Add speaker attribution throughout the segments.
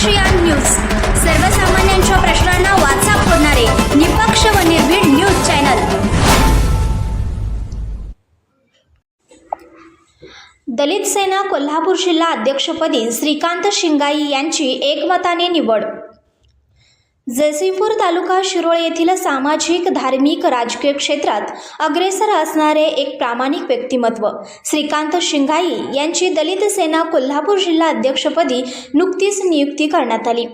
Speaker 1: ASEAN news. सर्वसामान्यांच्या प्रश्नांना वाचा फोडणारे निपक्ष व निर्भीड न्यूज चॅनल. दलित सेना कोल्हापूर जिल्हा अध्यक्षपदी श्रीकांत शिंगाई यांची एकमताने निवड. जयसिंगपूर तालुका शिरोळ येथील सामाजिक धार्मिक राजकीय क्षेत्रात अग्रेसर असणारे एक प्रामाणिक व्यक्तिमत्व श्रीकांत शिंगाई यांची दलित सेना कोल्हापूर जिल्हा अध्यक्षपदी नुकतीच नियुक्ती करण्यात आली.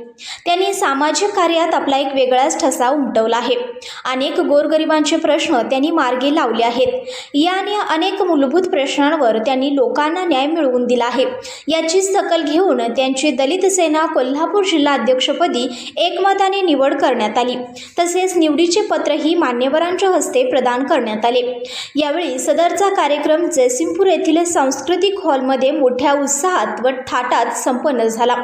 Speaker 1: त्यांनी सामाजिक कार्यात आपला एक वेगळाच ठसा उमटवला आहे. अनेक गोरगरिबांचे प्रश्न त्यांनी मार्गी लावले आहेत. या आणि अनेक मूलभूत प्रश्नांवर त्यांनी लोकांना न्याय मिळवून दिला आहे. याची दखल घेऊन त्यांची दलित सेना कोल्हापूर जिल्हा अध्यक्षपदी एकमताने निवड करण्यात आली. तसेच निवडीचे पत्रही मान्यवरांच्या हस्ते प्रदान करण्यात आले. यावेळी सदरचा कार्यक्रम जयसिंगपूर येथील सांस्कृतिक हॉलमध्ये मोठ्या उत्साहात व थाटात संपन्न झाला.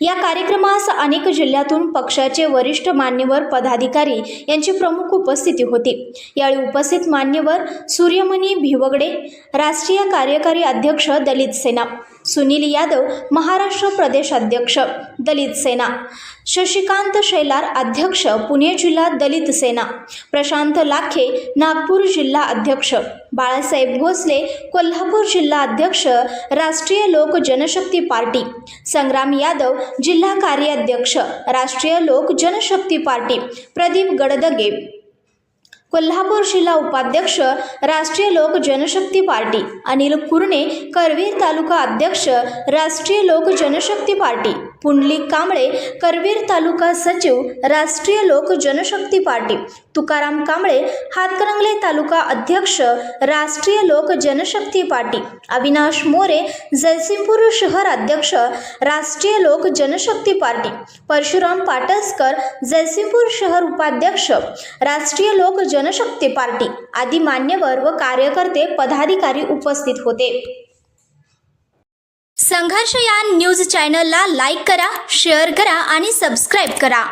Speaker 1: या कार्यक्रमास अनेक जिल्ह्यातून पक्षाचे वरिष्ठ मान्यवर पदाधिकारी यांची प्रमुख उपस्थिती होती. यावेळी उपस्थित मान्यवर सूर्यमणी भिवगडे राष्ट्रीय कार्यकारी अध्यक्ष दलित सेना सुनील यादव महाराष्ट्र प्रदेश अध्यक्ष दलित सेना. शशिकांत शैलार अध्यक्ष पुणे जिल्हा दलित सेना. प्रशांत लाखे नागपूर जिल्हा अध्यक्ष. बाळासाहेब भोसले कोल्हापूर जिल्हा अध्यक्ष राष्ट्रीय लोक जनशक्ती पार्टी. संग्राम यादव जिल्हा कार्याध्यक्ष राष्ट्रीय लोक जनशक्ती पार्टी. प्रदीप गडदगे कोल्हापूर जिल्हा उपाध्यक्ष राष्ट्रीय लोक जनशक्ती पार्टी अनिल कुरणे करवीर तालुका अध्यक्ष राष्ट्रीय लोक जनशक्ती पार्टी पुंडलिक कांबळे करवीर तालुका सचिव राष्ट्रीय लोक जनशक्ती पार्टी तुकाराम कांबळे हातकणंगले तालुका अध्यक्ष राष्ट्रीय लोक जनशक्ती पार्टी अविनाश मोरे जयसिंगपूर शहर अध्यक्ष राष्ट्रीय लोक जनशक्ती पार्टी परशुराम पाटसकर जयसिंगपूर शहर उपाध्यक्ष राष्ट्रीय लोक जनशक्ती पार्टी आदी मान्यवर व कार्यकर्ते पदाधिकारी उपस्थित होते. संघर्ष या न्यूज चॅनलला लाईक करा शेअर करा आणि सबस्क्राईब करा.